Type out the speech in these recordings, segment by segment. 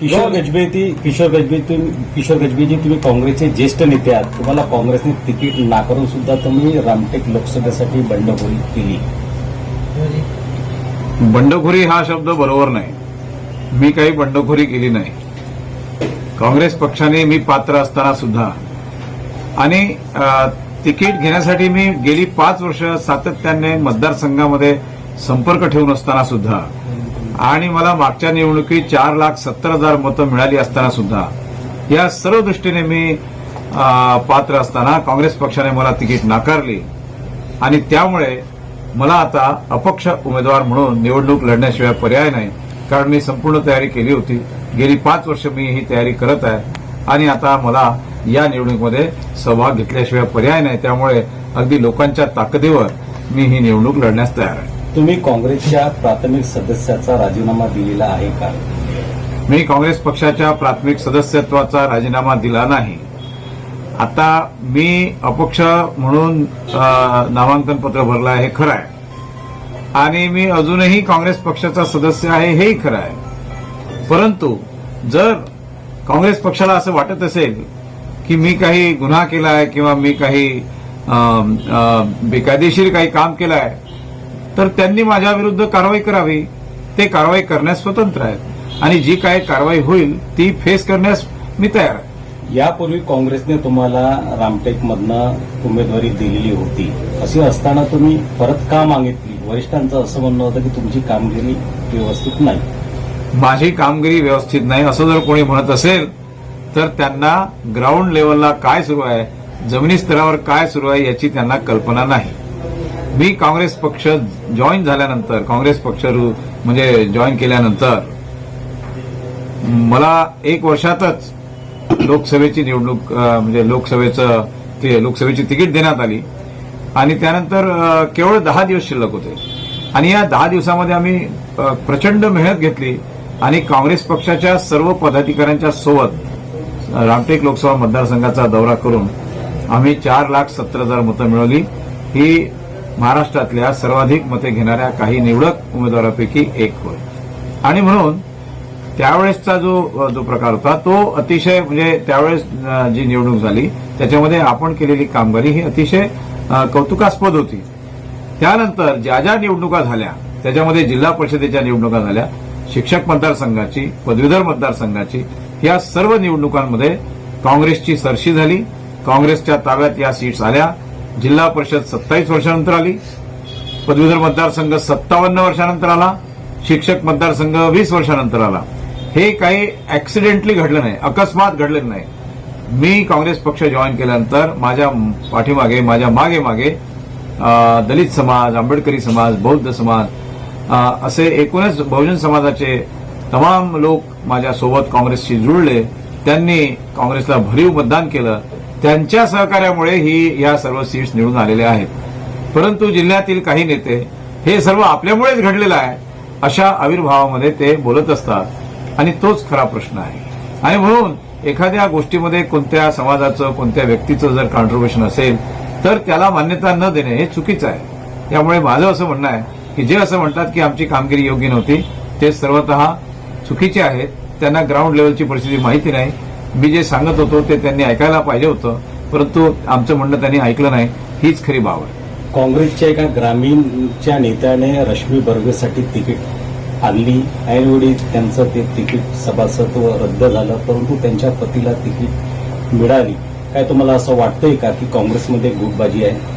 किशोर गजबेती किशोर गजबे तुम्ही किशोर गजबेजी तुम्ही काँग्रेसचे ज्येष्ठ नेते आहात. तुम्हाला काँग्रेसने तिकीट नाकारून सुद्धा तुम्ही रामटेक लोकसभेसाठी बंडखोरी केली. बंडखोरी हा शब्द बरोबर नाही. मी काही बंडखोरी केली नाही. काँग्रेस पक्षाने मी पात्र असताना सुद्धा. आणि तिकीट घेण्यासाठी मी गेली पाच वर्ष सातत्याने मतदारसंघामध्ये संपर्क ठेवून असताना सुद्धा. आणि मला मागच्या निवडणुकीत चार लाख सत्तर हजार मतं मिळाली असताना सुद्धा. या सर्व दृष्टीने मी पात्र असताना काँग्रेस पक्षाने मला तिकीट नाकारली. आणि त्यामुळे मला आता अपक्ष उमेदवार म्हणून निवडणूक लढण्याशिवाय पर्याय नाही. कारण मी संपूर्ण तयारी केली होती. गेली पाच वर्ष मी ही तयारी करत आहे. आणि आता मला या निवडणुकीमध्ये सहभाग घेतल्याशिवाय पर्याय नाही. त्यामुळे अगदी लोकांच्या ताकदीवर मी ही निवडणूक लढण्यास तयार आहे. तुम्ही काँग्रेसच्या प्राथमिक सदस्याचा राजीनामा दिलेला आहे का? मी काँग्रेस पक्षाच्या प्राथमिक सदस्यत्वाचा राजीनामा दिला नाही. आता मी अपक्ष म्हणून नामांकन पत्र भरलं आहे हे खरं आहे. आणि मी अजूनही काँग्रेस पक्षाचा सदस्य आहे हेही खरं आहे. परंतु जर काँग्रेस पक्षाला असं वाटत असेल की मी काही गुन्हा केला आहे किंवा मी काही बेकायदेशीर काही काम केलं आहे तर त्यांनी माझ्या विरुद्ध कारवाई करावी. ते कारवाई करण्यास स्वतंत्र आहेत. आणि जी काही कारवाई होईल ती फेस करण्यास मी तयार आहे. यापूर्वी काँग्रेसने तुम्हाला रामटेकमधनं उमेदवारी दिलेली होती. अशी असताना तुम्ही परत का मागितली? वरिष्ठांचं असं म्हणणं होतं की तुमची कामगिरी व्यवस्थित नाही. माझी कामगिरी व्यवस्थित नाही असं जर कोणी म्हणत असेल तर त्यांना ग्राउंड लेवलला काय सुरू आहे जमिनी स्तरावर काय सुरू आहे याची त्यांना कल्पना नाही. मी काँग्रेस पक्ष जॉईन झाल्यानंतर काँग्रेस पक्ष म्हणजे जॉईन केल्यानंतर मला एक वर्षातच लोकसभेची निवडणूक म्हणजे लोकसभेचं ते लोकसभेची तिकीट देण्यात आली. आणि त्यानंतर केवळ दहा दिवस शिल्लक होते. आणि या दहा दिवसामध्ये आम्ही प्रचंड मेहनत घेतली. आणि काँग्रेस पक्षाच्या सर्व पदाधिकाऱ्यांच्या सोबत रामटेक लोकसभा मतदारसंघाचा दौरा करून आम्ही चार लाख सत्तर हजार मतं मिळवली. ही महाराष्ट्रातल्या सर्वाधिक मते घेणाऱ्या काही निवडक उमेदवारांपैकी एक होय. आणि म्हणून त्यावेळेसचा जो जो प्रकार होता तो अतिशय म्हणजे त्यावेळेस जी निवडणूक झाली त्याच्यामध्ये आपण केलेली कामगिरी ही अतिशय कौतुकास्पद होती. त्यानंतर ज्या ज्या निवडणुका झाल्या त्याच्यामध्ये जिल्हा परिषदेच्या निवडणुका झाल्या शिक्षक मतदारसंघाची पदवीधर मतदारसंघाची या सर्व निवडणुकांमध्ये काँग्रेसची सरशी झाली. काँग्रेसच्या ताब्यात या सीट्स आल्या. जिल्हा परिषद सत्तावीस वर्षानंतर आली. पदवीधर मतदारसंघ सत्तावन्न वर्षानंतर आला. शिक्षक मतदारसंघ वीस वर्षानंतर आला. हे काही ऍक्सिडेंटली घडलं नाही. अकस्मात घडलेलं नाही. मी काँग्रेस पक्ष जॉईन केल्यानंतर माझ्या पाठीमागे माझ्या मागे मागे दलित समाज आंबेडकरी समाज बौद्ध समाज असे एकूणच बहुजन समाजाचे तमाम लोक माझ्यासोबत काँग्रेसशी जुळले. त्यांनी काँग्रेसला भरीव मतदान केलं. त्यांच्या सहकार्यामुळे ही या सर्व सीट्स निवडून आलेल्या आहेत. परंतु जिल्ह्यातील काही नेते हे सर्व आपल्यामुळेच घडलेलं आहे अशा आविर्भावामध्ये ते बोलत असतात. आणि तोच खरा प्रश्न आहे. आणि म्हणून एखाद्या गोष्टीमध्ये कोणत्या समाजाचं कोणत्या व्यक्तीचं जर कॉन्ट्रीब्युशन असेल तर त्याला मान्यता न देणे हे चुकीचं आहे. त्यामुळे माझं असं म्हणणं आहे की जे असं म्हणतात की आमची कामगिरी योग्य नव्हती ते सर्वतः चुकीचे आहेत. त्यांना ग्राउंड लेवलची परिस्थिती माहिती नाही. मी जे सांगत होतो ते त्यांनी ऐकायला पाहिजे होतं परंतु आमचं म्हणणं त्यांनी ऐकलं नाही. हीच खरी बाब आहे. काँग्रेसच्या एका ग्रामीणच्या नेत्याने रश्मी बर्वेसाठी तिकीट आणली. ऐनवेळी त्यांचं ते तिकीट सभासत्व रद्द झालं परंतु त्यांच्या पतीला तिकीट मिळाली. काय तुम्हाला असं वाटतंय का की काँग्रेसमध्ये गुटबाजी आहे?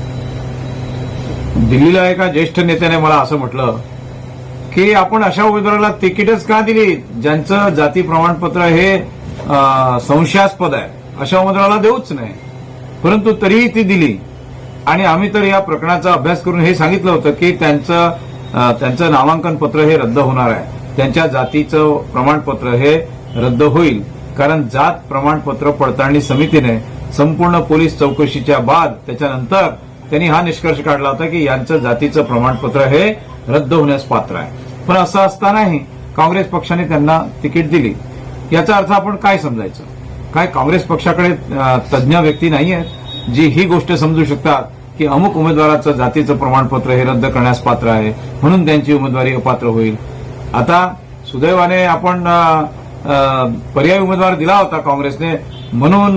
दिल्लीला एका ज्येष्ठ नेत्याने मला असं म्हटलं की आपण अशा उमेदवाराला तिकीटच का दिली? ज्यांचं जाती प्रमाणपत्र हे संशयास्पद आहे. अशा उमेदवाराला देऊच नाही. परंतु तरीही ती दिली. आणि आम्ही तर या प्रकरणाचा अभ्यास करून हे सांगितलं होतं की त्यांचं त्यांचं नामांकन पत्र हे रद्द होणार आहे. त्यांच्या जातीचं प्रमाणपत्र हे रद्द होईल. कारण जात प्रमाणपत्र पडताळणी समितीने संपूर्ण पोलीस चौकशीच्या बाद त्याच्यानंतर त्यांनी हा निष्कर्ष काढला होता की यांचं जातीचं प्रमाणपत्र हे रद्द होण्यास पात्र आहे. पण असं असतानाही काँग्रेस पक्षाने त्यांना तिकीट दिली. याचा अर्थ आपण काय समजायचं? काय काँग्रेस पक्षाकडे तज्ज्ञ व्यक्ती नाही आहेत जी ही गोष्ट समजू शकतात की अमुक उमेदवाराचं जातीचं प्रमाणपत्र हे रद्द करण्यास पात्र आहे म्हणून त्यांची उमेदवारी अपात्र होईल. आता सुदैवाने आपण पर्यायी उमेदवार दिला होता काँग्रेसने म्हणून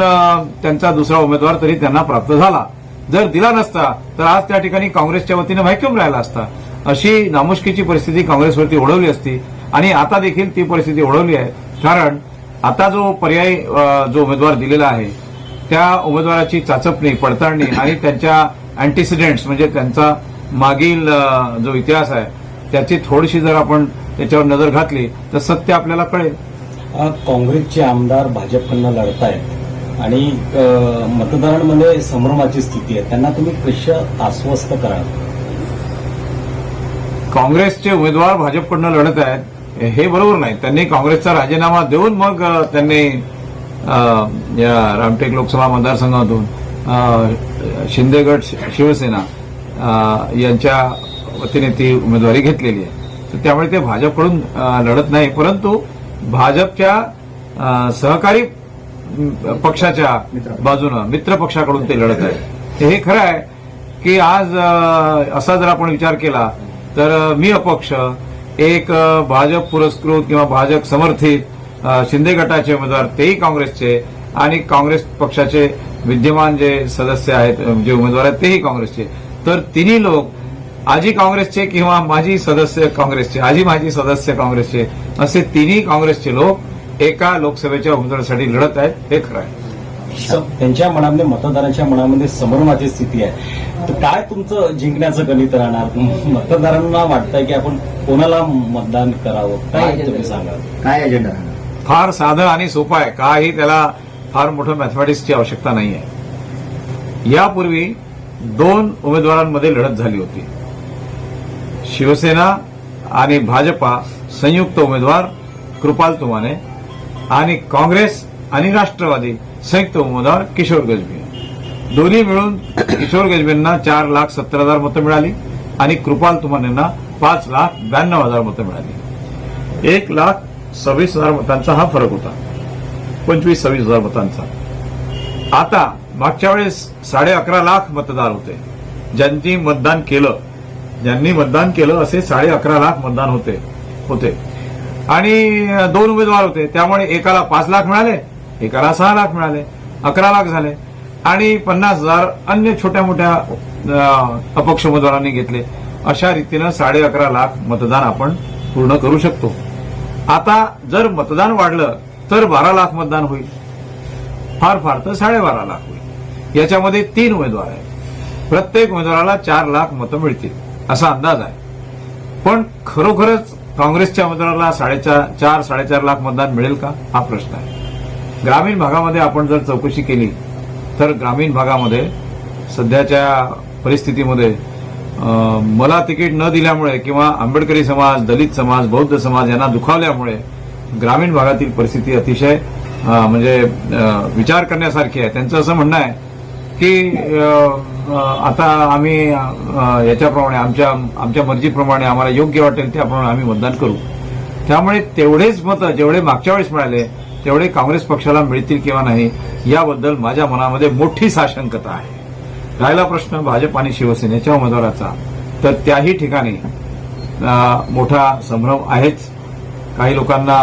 त्यांचा दुसरा उमेदवार तरी त्यांना प्राप्त झाला. जर दिला नसता तर आज त्या ठिकाणी काँग्रेसच्या वतीनं व्हॅक्युम राहिला असता. अशी नामुष्कीची परिस्थिती काँग्रेसवरती ओढवली असती. आणि आता देखील ती परिस्थिती ओढवली आहे. कारण आता जो पर्यायी जो उमेदवार दिलेला आहे त्या उमेदवाराची चाचपणी पडताळणी आणि त्यांच्या अँटीसिडेंट्स म्हणजे त्यांचा मागील जो इतिहास आहे त्याची थोडीशी जर आपण त्याच्यावर नजर घातली तर सत्य आपल्याला कळेल. काँग्रेसचे आमदार भाजपकडनं लढतायत आणि अ, मतदारांमध्ये संभ्रमाची स्थिती आहे. त्यांना तुम्ही कशा आश्वस्त कराल काँग्रेसचे उमेदवार भाजपकडनं लढत आहेत हे बरोबर नाही. त्यांनी काँग्रेसचा राजीनामा देऊन मग त्यांनी या रामटेक लोकसभा मतदारसंघातून शिंदेगड शिवसेना यांच्या वतीने ती उमेदवारी घेतलेली आहे. तर त्यामुळे ते भाजपकडून लढत नाही. परंतु भाजपच्या सहकारी पक्षाच्या बाजूनं मित्र पक्षाकडून ते लढत आहे. हे खरं आहे की आज असा जर आपण विचार केला तर मी अपक्ष एक भाजप पुरस्कृत किंवा भाजप समर्थित शिंदे गटाचे उमेदवार तेही काँग्रेसचे आणि काँग्रेस पक्षाचे विद्यमान जे सदस्य आहेत जे उमेदवार आहेत तेही काँग्रेसचे. तर तिन्ही लोक आजी काँग्रेसचे किंवा माजी सदस्य काँग्रेसचे आजी माजी सदस्य काँग्रेसचे असे तिन्ही काँग्रेसचे लोक एका लोकसभेच्या उमेदवारासाठी लढत आहेत हे खरं आहे. त्यांच्या मनामध्ये मतदारांच्या मनामध्ये समर्माची स्थिती आहे. काय तुमचं जिंकण्याचं गणित राहणार? मतदारांना वाटतंय की आपण कोणाला मतदान करावं? काय तुम्ही सांगाल? काय एजेंडा राहणार? फार साधं आणि सोपं आहे. काही त्याला फार मोठं मॅथमॅटिक्सची आवश्यकता नाही आहे यापूर्वी दोन उमेदवारांमध्ये लढत झाली होती. शिवसेना आणि भाजपा संयुक्त उमेदवार कृपाल तुमाने आणि काँग्रेस आणि राष्ट्रवादी संयुक्त उमेदवार किशोर गजबी दोन्ही मिळून किशोर गजबेंना चार लाख सत्तर हजार मतं मिळाली आणि कृपाल तुमानेंना पाच लाख ब्याण्णव हजार मतं मिळाली. एक लाख सव्वीस हजार मतांचा हा फरक होता. पंचवीस सव्वीस हजार मतांचा. आता मागच्या वेळेस साडे अकरा लाख मतदार होते. ज्यांनी मतदान केलं ज्यांनी मतदान केलं असे साडे अकरा लाख मतदान होते होते. आणि दोन उमेदवार होते. त्यामुळे एकाला पाच लाख मिळाले एकाला सहा लाख मिळाले अकरा लाख झाले. आणि पन्नास हजार अन्य छोट्या मोठ्या अपक्ष उमेदवारांनी घेतले. अशा रीतीनं साडे अकरा लाख मतदान आपण पूर्ण करू शकतो. आता जर मतदान वाढलं तर बारा लाख मतदान होईल. फार फार तर साडेबारा लाख होईल. याच्यामध्ये तीन उमेदवार आहेत. प्रत्येक उमेदवाराला चार लाख मतं मिळतील असा अंदाज आहे. पण खरोखरच काँग्रेसच्या उमेदवाराला साडेचार चार साडेचार लाख मतदान मिळेल का? हा प्रश्न आहे. ग्रामीण भागामध्ये आपण जर चौकशी केली तर ग्रामीण भागामध्ये सध्याच्या परिस्थितीमध्ये मला तिकीट न दिल्यामुळे किंवा आंबेडकरी समाज दलित समाज बौद्ध समाज यांना दुखावल्यामुळे ग्रामीण भागातील परिस्थिती अतिशय म्हणजे विचार करण्यासारखी आहे. त्यांचं असं म्हणणं आहे की आता आम्ही याच्याप्रमाणे आमच्या आमच्या मर्जीप्रमाणे आम्हाला योग्य वाटेल त्याप्रमाणे आम्ही मतदान करू. त्यामुळे तेवढेच मतं जेवढे मागच्या वेळेस मिळाले तेवढे काँग्रेस पक्षाला मिळतील किंवा नाही याबद्दल माझ्या मनामध्ये मोठी साशंकता आहे. राहिला प्रश्न भाजप आणि शिवसेनेच्या उमेदवाराचा. तर त्याही ठिकाणी मोठा संभ्रम आहेच. काही लोकांना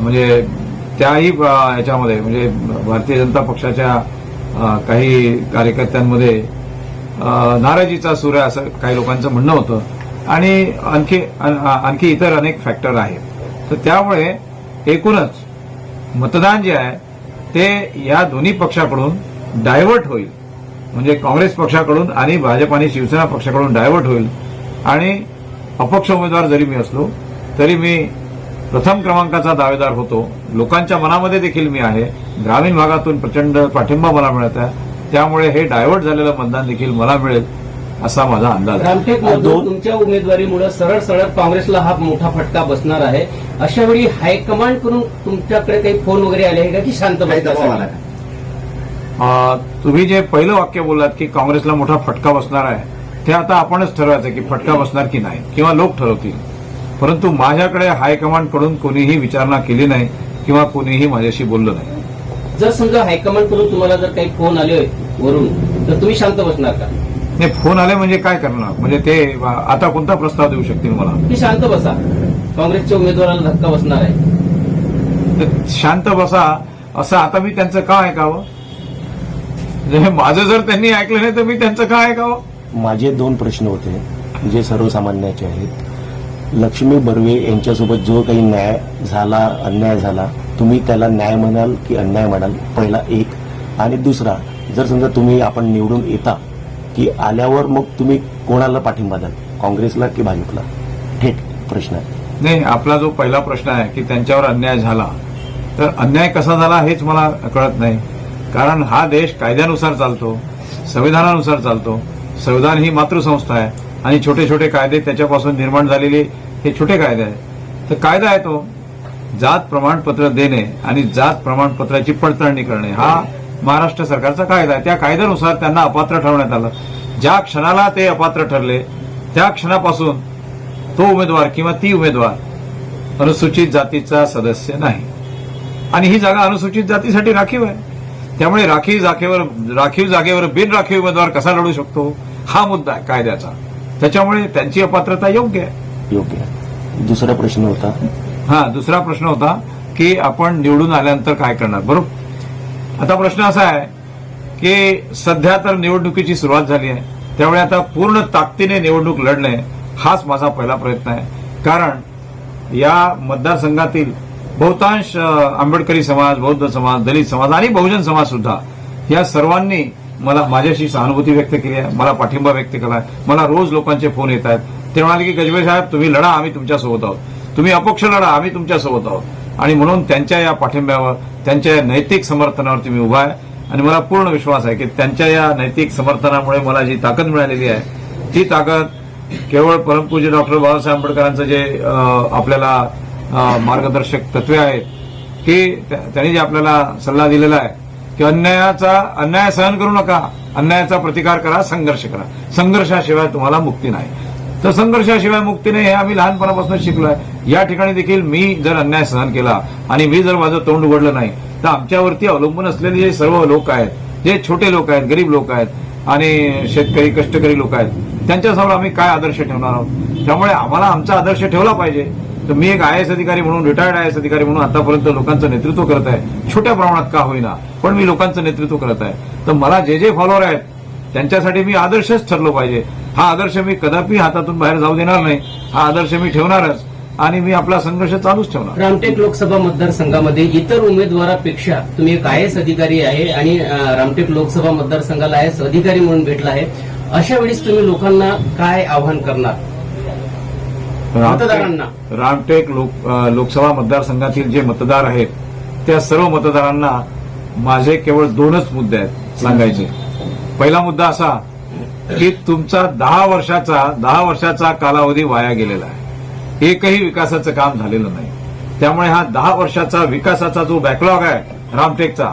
म्हणजे त्याही याच्यामध्ये म्हणजे भारतीय जनता पक्षाच्या काही कार्यकर्त्यांमध्ये नाराजीचा सूर आहे असं काही लोकांचं म्हणणं होतं. आणि आणखी आणखी इतर अनेक फॅक्टर आहेत. तर त्यामुळे एकूणच मतदान जे आहे ते या दोन्ही पक्षाकडून डायव्हर्ट होईल. म्हणजे काँग्रेस पक्षाकडून आणि भाजप आणि शिवसेना पक्षाकडून डायव्हर्ट होईल. आणि अपक्ष उमेदवार जरी मी असलो तरी मी प्रथम क्रमांकाचा दावेदार होतो. लोकांच्या मनामध्ये देखील मी आहे. ग्रामीण भागातून प्रचंड पाठिंबा मला मिळत आहे. त्यामुळे हे डायव्हर्ट झालेलं मतदान देखील मला मिळेल. असा माझा अंदाज आहे. रामटेक तुमच्या उमेदवारीमुळे सरळ सरळ काँग्रेसला हा मोठा फटका बसणार आहे. अशा वेळी हायकमांडकडून तुमच्याकडे काही फोन वगैरे आले आहे का की शांत तुम्ही जे पहिलं वाक्य बोललात की काँग्रेसला मोठा फटका बसणार आहे ते आता आपणच ठरवायचं की फटका बसणार की नाही किंवा लोक ठरवतील. परंतु माझ्याकडे हायकमांडकडून कोणीही विचारणा केली नाही किंवा कोणीही माझ्याशी बोललं नाही. जर समजा हायकमांडकडून तुम्हाला जर काही फोन आले वरून तर तुम्ही शांत बसणार का? नाही फोन आले म्हणजे काय करणार? म्हणजे ते आता कोणता प्रस्ताव देऊ शकतील मला? की शांत बसा. काँग्रेसच्या उमेदवाराला धक्का बसणार आहे. तर शांत बसा. असं आता मी त्यांचं का ऐकावं? म्हणजे माझं जर त्यांनी ऐकलं नाही तर मी त्यांचं का ऐकावं? माझे दोन प्रश्न होते जे सर्वसामान्याचे आहेत. लक्ष्मी बर्वे यांच्यासोबत जो काही न्याय झाला अन्याय झाला तुम्ही त्याला न्याय म्हणाल की अन्याय म्हणाल? पहिला एक. आणि दुसरा जर समजा तुम्ही आपण निवडून येता की आल्यावर मग तुम्ही कोणाला पाठिंबा द्याल? काँग्रेसला की भाजपला? थेट प्रश्न आहे. नाही आपला जो पहिला प्रश्न आहे की त्यांच्यावर अन्याय झाला तर अन्याय कसा झाला हेच मला कळत नाही. कारण हा देश कायद्यानुसार चालतो संविधानानुसार चालतो. संविधान ही मातृसंस्था आहे आणि छोटे छोटे कायदे त्याच्यापासून निर्माण झालेले हे छोटे कायदे आहेत. तर कायदा आहे तो जात प्रमाणपत्र देणे आणि जात प्रमाणपत्राची पडताळणी करणे. हा महाराष्ट्र सरकारचा कायदा आहे. त्या कायद्यानुसार त्यांना अपात्र ठरवण्यात आलं. ज्या क्षणाला ते अपात्र ठरले त्या क्षणापासून तो उमेदवार किंवा ती उमेदवार अनुसूचित जातीचा सदस्य नाही. आणि ही जागा अनुसूचित जातीसाठी राखीव आहे. त्यामुळे राखीव जागेवर राखीव जागेवर बिनराखीव उमेदवार कसा लढू शकतो? हा मुद्दा आहे कायद्याचा. त्याच्यामुळे त्यांची अपात्रता योग्य आहे. योग्य आहे. दुसरा प्रश्न होता. हा दुसरा प्रश्न होता की आपण निवडून आल्यानंतर काय करणार? बरोबर? आता प्रश्न असा आहे की सध्या तर निवडणुकीची सुरुवात झाली आहे. त्यामुळे आता पूर्ण ताकदीने निवडणूक लढणे हाच माझा पहिला प्रयत्न आहे. कारण या मतदारसंघातील बहुतांश आंबेडकरी समाज बौद्ध समाज दलित समाज आणि बहुजन समाज सुद्धा या सर्वांनी मला माझ्याशी सहानुभूती व्यक्त केली आहे मला पाठिंबा व्यक्त केला आहे. मला रोज लोकांचे फोन येत आहेत. ते म्हणाले की गजबे साहेब तुम्ही लढा आम्ही तुमच्यासोबत आहोत. तुम्ही अपक्ष लढा आम्ही तुमच्यासोबत आहोत. आणि म्हणून त्यांच्या या पाठिंब्यावर त्यांच्या या नैतिक समर्थनावरती मी उभा आहे. आणि मला पूर्ण विश्वास आहे की त्यांच्या या नैतिक समर्थनामुळे मला जी ताकद मिळालेली आहे ती ताकद केवळ परमपूज्य डॉक्टर बाबासाहेब आंबेडकरांचं जे आपल्याला मार्गदर्शक तत्वे आहेत की त्यांनी जे आपल्याला सल्ला दिलेला आहे की अन्यायाचा अन्याय सहन करू नका अन्यायाचा प्रतिकार करा संघर्ष करा. संघर्षाशिवाय तुम्हाला मुक्ती नाही. तर संघर्षाशिवाय मुक्ती नाही हे आम्ही लहानपणापासून शिकलोय. या ठिकाणी देखील मी जर अन्याय सहन केला आणि मी जर माझं तोंड उघडलं नाही तर आमच्यावरती अवलंबून असलेले जे सर्व लोक आहेत जे छोटे लोक आहेत गरीब लोक आहेत आणि शेतकरी कष्टकरी लोक आहेत त्यांच्यासमोर आम्ही काय आदर्श ठेवणार आहोत? त्यामुळे आम्हाला आमचा आदर्श ठेवला पाहिजे. तर मी एक आय एस अधिकारी म्हणून रिटायर्ड आय एस अधिकारी म्हणून आतापर्यंत लोकांचं नेतृत्व करत आहे. छोट्या प्रमाणात का होईना पण मी लोकांचं नेतृत्व करत आहे. तर मला जे जे फॉलोअर आहेत त्यांच्यासाठी मी आदर्शच ठरलो पाहिजे. हा आदर्श मी कदापि हातातून बाहेर जाऊ देणार नाही. हा आदर्श मी ठेवणारच आणि मी आपला संघर्ष चालूच ठेवणार. रामटेक लोकसभा मतदारसंघामध्ये इतर उमेदवारापेक्षा तुम्ही एक आय एस अधिकारी आहे आणि रामटेक लोकसभा मतदारसंघाला आय एस अधिकारी म्हणून भेटला आहे. अशा वेळेस तुम्ही लोकांना काय आव्हान करणार? मतदारांना. रामटेक लोक लोकसभा मतदारसंघातील जे मतदार आहेत त्या सर्व मतदारांना माझे केवळ दोनच मुद्दे आहेत सांगायचे. पहिला मुद्दा असा की तुमचा दहा वर्षाचा दहा वर्षाचा कालावधी वाया गेलेला आहे. एकही विकासाचं काम झालेलं नाही. त्यामुळे हा दहा वर्षाचा विकासाचा जो बॅकलॉग आहे रामटेकचा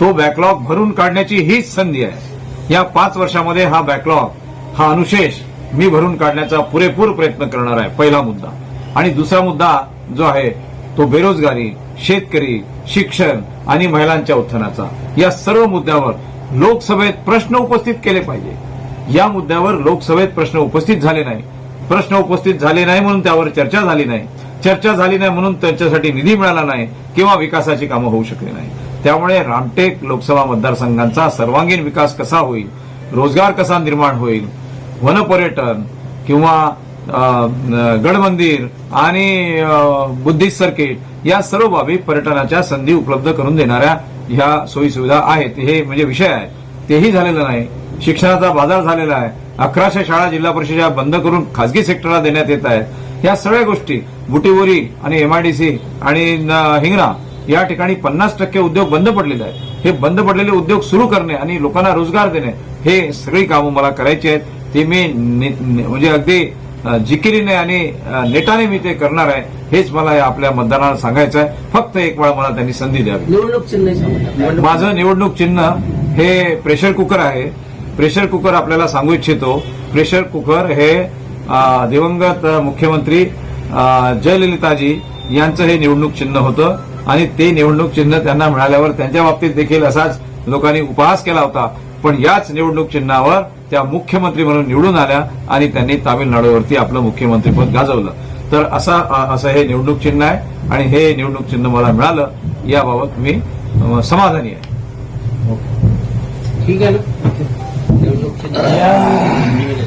तो बॅकलॉग भरून काढण्याची हीच संधी आहे. या पाच वर्षामध्ये हा बॅकलॉग हा अनुशेष मी भरून काढण्याचा पुरेपूर प्रयत्न करणार आहे पहिला मुद्दा. आणि दुसरा मुद्दा जो आहे तो बेरोजगारी शेतकरी शिक्षण आणि महिलांच्या उत्थानाचा. या सर्व मुद्द्यावर लोकसभेत प्रश्न उपस्थित केले पाहिजे. या मुद्द्यावर लोकसभेत प्रश्न उपस्थित झाले नाही. प्रश्न उपस्थित झाले नाही म्हणून त्यावर चर्चा झाली नाही. चर्चा झाली नाही म्हणून त्यांच्यासाठी निधी मिळाला नाही किंवा विकासाची कामं होऊ शकली नाही. त्यामुळे रामटेक लोकसभा मतदारसंघांचा सर्वांगीण विकास कसा होईल? रोजगार कसा निर्माण होईल? वनपर्यटन किंवा गडमंदिर आणि बुद्धिस्ट सर्किट या सर्व बाबी पर्यटनाच्या संधी उपलब्ध करून देणाऱ्या ह्या सोयीसुविधा आहेत. हे म्हणजे विषय आहे. तेही झालेलं नाही. शिक्षणाचा बाजार झालेला आहे. अकराशे शाळा जिल्हा परिषदेच्या बंद करून खासगी सेक्टरला देण्यात येत आहेत. या सगळ्या गोष्टी बुटीबोरी आणि एमआयडीसी आणि हिंगणा या ठिकाणी पन्नास टक्के उद्योग बंद पडलेले आहेत. हे बंद पडलेले उद्योग सुरू करणे आणि लोकांना रोजगार देणे हे सगळी कामं मला करायची आहेत. ते मी म्हणजे अगदी जिकिरीने आणि नेटाने मी ते करणार आहे हेच मला या आपल्या मतदारांना सांगायचं आहे. फक्त एक वेळा मला त्यांनी संधी द्यावी. निवडणूक चिन्ह. माझं निवडणूक चिन्ह हे प्रेशर कुकर आहे. प्रेशर कुकर आपल्याला सांगू इच्छितो. प्रेशर कुकर हे दिवंगत मुख्यमंत्री जयललिताजी यांचं हे निवडणूक चिन्ह होतं. आणि ते निवडणूक चिन्ह त्यांना मिळाल्यावर त्यांच्या बाबतीत देखील असाच लोकांनी उपहास केला होता. पण याच निवडणूक चिन्हावर त्या मुख्यमंत्री म्हणून निवडून आल्या आणि त्यांनी तामिळनाडूवरती आपलं मुख्यमंत्रीपद गाजवलं. तर असा असं हे निवडणूक चिन्ह आहे आणि हे निवडणूक चिन्ह मला मिळालं. याबाबत मी समाधानी आहे. ठीक आहे ना? निवडणूक चिन्ह